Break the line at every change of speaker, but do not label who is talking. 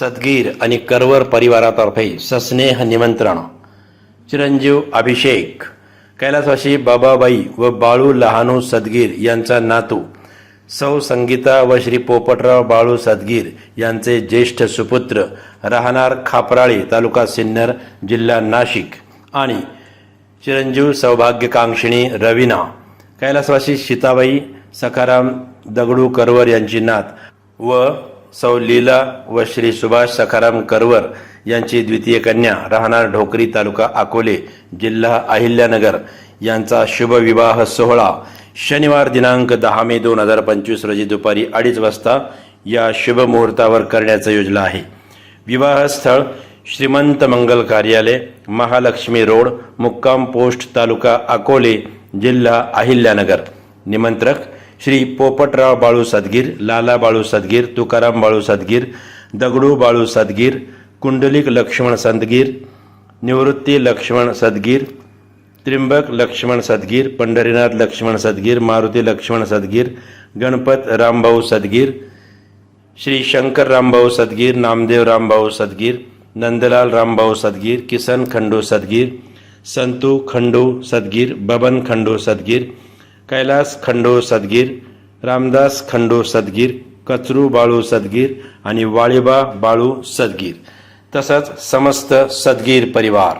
सदगीर आणि करवर परिवारातर्फे सस्नेह निमंत्रण. चिरंजीव अभिषेक. कैलासवाशी बाबाबाई व बाळू लहानू सदगीर यांचा नातू. सौ संगीता व श्री पोपटराव बाळू सदगीर यांचे ज्येष्ठ सुपुत्र. राहणार खापराळे तालुका सिन्नर जिल्हा नाशिक. आणि चिरंजीव सौभाग्यकांक्षिणी रवीना. कैलासवासी सीताबाई सखाराम दगडू करवर यांची नात व सौ लीला व श्री सुभाष सखाराम करवर यांची द्वितीय कन्या राहणार ढोकरी तालुका अकोले जिल्हा अहिल्यानगर. यांचा शुभविवाह सोहळा शनिवार दिनांक दहा मे दोन हजार पंचवीस रोजी दुपारी अडीच वाजता या शुभ मुहूर्तावर करण्याचं योजलं आहे. विवाहस्थळ श्रीमंत मंगल कार्यालय महालक्ष्मी रोड मुक्काम पोस्ट तालुका अकोले जिल्हा अहिल्यानगर. निमंत्रक श्री पोपटराव बाळू सदगीर लाला बाळू सदगीर तुकाराम बाळू सदगीर दगडू बाळू सदगीर कुंडलिक लक्ष्मण सदगीर निवृत्ती लक्ष्मण सदगीर त्रिंबक लक्ष्मण सदगीर पंढरीनाथ लक्ष्मण सदगीर मारुती लक्ष्मण सदगीर गणपत रामभाऊ सदगीर श्री शंकर रामभाऊ सदगीर नामदेव रामभाऊ सदगीर नंदलाल रामभाऊ सदगीर किसन खंडू सदगीर संतू खंडू सदगीर बबन खंडू सदगीर कैलास खंडो सदगीर रामदास खंडो सदगीर कचरू बाळू सदगीर आणि वाळीबा बाळू सदगीर. तसंच समस्त सदगीर परिवार.